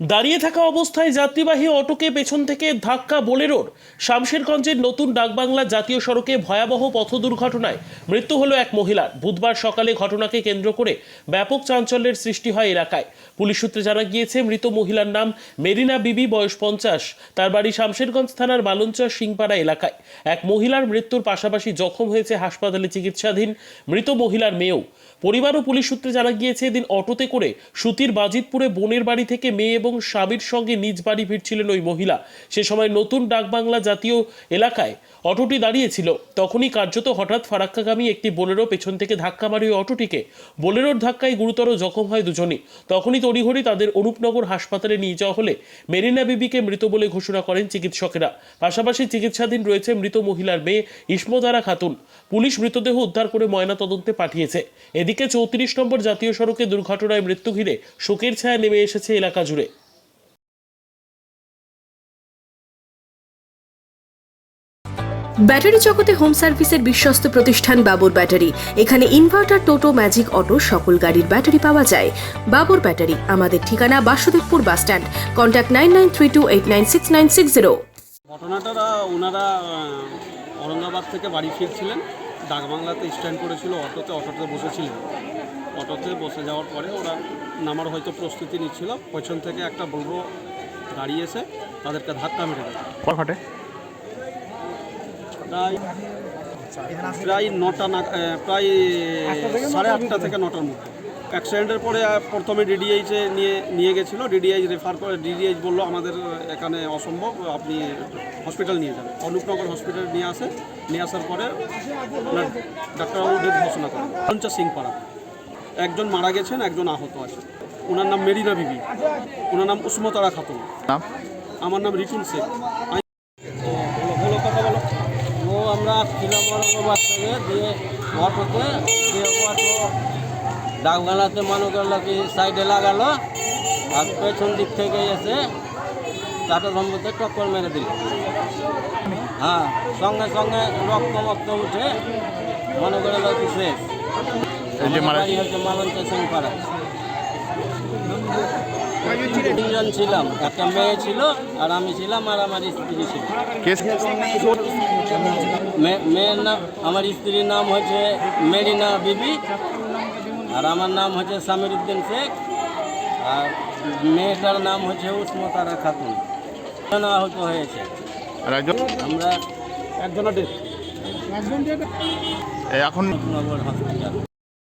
দাঁড়িয়ে থাকা অবস্থায় যাত্রীবাহী অটোকে পেছন থেকে ধাক্কা বোলেরোর শামশেরগঞ্জের নতুন ডাকবাংলা জাতীয় সড়কে ভয়াবহ পথ দুর্ঘটনায় মৃত্যু হলো এক মহিলার। বুধবার সকালে ঘটনাকে কেন্দ্র করে ব্যাপক চাঞ্চল্যের সৃষ্টি হয় এলাকায়। পুলিশ সূত্রে জানা গিয়েছে, মৃত মহিলার নাম মেরিনা বিবি, বয়স পঞ্চাশ। তার বাড়ি শামশেরগঞ্জ থানার মালঞ্চা সিংপাড়া এলাকায়। এক মহিলার মৃত্যুর পাশাপাশি জখম হয়েছে হাসপাতালে চিকিৎসাধীন মৃত মহিলার মেয়েও। পরিবার ও পুলিশ সূত্রে জানা গিয়েছে, এদিন অটোতে করে সুতির বাজিতপুরে বোনের বাড়ি থেকে মেয়ে এবং স্বামীর সঙ্গে নিজ বাড়ি ফিরছিলেন ওই মহিলা। সে সময় নতুন ডাকবাংলা জাতীয় এলাকায় অটোটি দাঁড়িয়েছিল। তখনই কার্যত হঠাৎ ফারাক্কাগামী একটি বোলেরো পেছন থেকে ধাক্কা মারে ওই অটোটিকে। বোলেরোর ধাক্কায় গুরুতর জখম হয় দুজনই। তখনই তড়িঘড়ি তাদের অনুপনগর হাসপাতালে নিয়ে যাওয়া হলে মেরিনা বিবিকে মৃত বলে ঘোষণা করেন চিকিৎসকেরা। পাশাপাশি চিকিৎসাধীন রয়েছে মৃত মহিলার মেয়ে ইসমদারা খাতুন। পুলিশ মৃতদেহ উদ্ধার করে ময়না তদন্তে পাঠিয়েছে। এদিকে চৌত্রিশ নম্বর জাতীয় সড়কে দুর্ঘটনায় মৃত্যু ঘিরে শোকের ছায়া নেমে এসেছে এলাকা জুড়ে। ব্যাটারি জগতে হোম সার্ভিসের বিশ্বস্ত প্রতিষ্ঠান বাবর ব্যাটারি। এখানে ইনভার্টার টোটো ম্যাজিক অটো সকল গাড়ির ব্যাটারি পাওয়া যায়। বাবর ব্যাটারি আমাদের ঠিকানা Basudebpur bus stand. Contact nine nine three two eight nine six nine six zero. ঘটনাটা ওনারা ঔরঙ্গাবাদ থেকে বাড়ি ফিরছিলেন। ডাকবাংলাতে স্ট্যান্ড করেছিল অটোতে অটোতে বসেছিলেন। অটোতে বসে যাওয়ার পরে ওরা নামার হয়তো প্রস্তুতি নিচ্ছিল। পেছন থেকে একটা বড় গাড়ি এসে তাদেরকে ধাক্কা মেরে দেয়। ঘটে? প্রায় প্রায় নটা না প্রায় সাড়ে আটটা থেকে নটার মধ্যে। অ্যাক্সিডেন্টের পরে প্রথমে ডিডিএইচে নিয়ে নিয়ে গেছিল। ডিডিএইচ রেফার করে ডিডিএইচ বলল আমাদের এখানে অসম্ভব আপনি হসপিটাল নিয়ে যান। অনুপনগর হসপিটাল নিয়ে আসে। নিয়ে আসার পরে ওনার ডাক্তারবাবু ডেথ ঘোষণা করেন। পঞ্চাশ সিংপাড়া। একজন মারা গেছেন একজন আহত আছে ওনার নাম মেরিনা বিবি। ওনার নাম উসমতারা খাতুন। আমার নাম রিটুল শেখ। আমরা ছিলাম থেকে দিয়ে অটোতে দিয়ে অটো ডাকবেলাতে মনে করল কি সাইডে লাগালো আর পেছন দিক থেকে এসে টাটা সম্পদে টক্কর মেরে দিল। হ্যাঁ সঙ্গে সঙ্গে রক্ত মক্ত উঠে মনে করে কি শেষ। মালঞ্চ সিং পাড়া তিনজন ছিলাম একটা মেয়ে ছিল আর আমি ছিলাম আর আমার স্ত্রী ছিল মেয়ের নাম আমার স্ত্রীর নাম হচ্ছে মেরিনা বিবি আর আমার নাম হচ্ছে সামির উদ্দিন শেখ আর মেয়েটার নাম হচ্ছে উসমতারা খাতুন। দুজন আহত হয়েছে। একজন আমরা এই এখন হসপিটাল